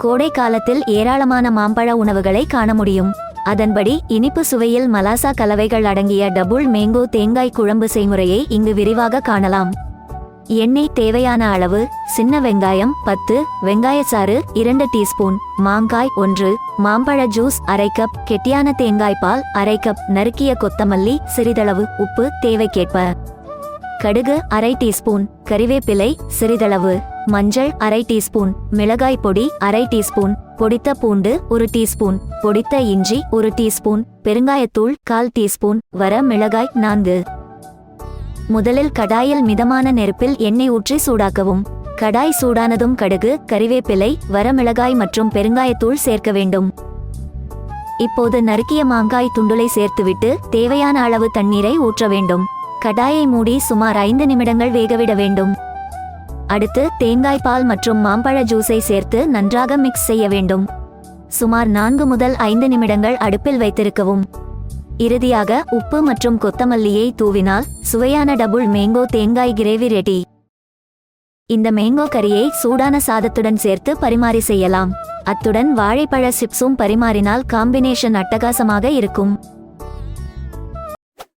கோடை காலத்தில் ஏராளமான மாம்பழ உணவுகளை காண முடியும். அதன்படி இனிப்பு சுவையில் மலாசா கலவைகள் அடங்கிய டபுள் மேங்கோ தேங்காய் குழம்பு செய்முறையை இங்கு விரிவாக காணலாம். எண்ணெய் தேவையான அளவு சின்ன வெங்காயம் பத்து வெங்காயச்சாறு இரண்டு டீஸ்பூன் மாங்காய் ஒன்று மாம்பழ ஜூஸ் அரை கப் கெட்டியான தேங்காய் பால் அரை கப் நறுக்கிய கொத்தமல்லி சிறிதளவு உப்பு தேவைக்கேற்ப. கடுகு அரை டீஸ்பூன் கறிவேப்பிலை சிறிதளவு. மஞ்சள் அரை டீஸ்பூன் மிளகாய் பொடி அரை டீஸ்பூன் பொடித்த பூண்டு ஒரு டீஸ்பூன் பொடித்த இஞ்சி ஒரு டீஸ்பூன் பெருங்காயத்தூள் கால் டீஸ்பூன் வர மிளகாய் நான்கு. முதலில் கடாயில் மிதமான நெருப்பில் எண்ணெய் ஊற்றி சூடாக்கவும். கடாய் சூடானதும் கடுகு கறிவேப்பிலை வரமிளகாய் மற்றும் பெருங்காயத்தூள் சேர்க்க வேண்டும். இப்போது நறுக்கிய மாங்காய் துண்டுலை சேர்த்துவிட்டு தேவையான அளவு தண்ணீரை ஊற்ற வேண்டும். கடாயை மூடி சுமார் ஐந்து நிமிடங்கள் வேகவிட வேண்டும். அடுத்து தேங்காய் பால் மற்றும் மாம்பழ ஜூஸை சேர்த்து நன்றாக மிக்ஸ் செய்ய வேண்டும். சுமார் நான்கு முதல் ஐந்து நிமிடங்கள் அடுப்பில் வைத்திருக்கவும். இறுதியாக உப்பு மற்றும் கொத்தமல்லியை தூவினால் சுவையான டபுள் மேங்கோ தேங்காய் கிரேவி ரெடி இந்த மேங்கோ கறியை சூடான சாதத்துடன் சேர்த்து பரிமாறி செய்யலாம். அத்துடன் வாழைப்பழ சிப்ஸும் பரிமாறினால் காம்பினேஷன் அட்டகாசமாக இருக்கும்.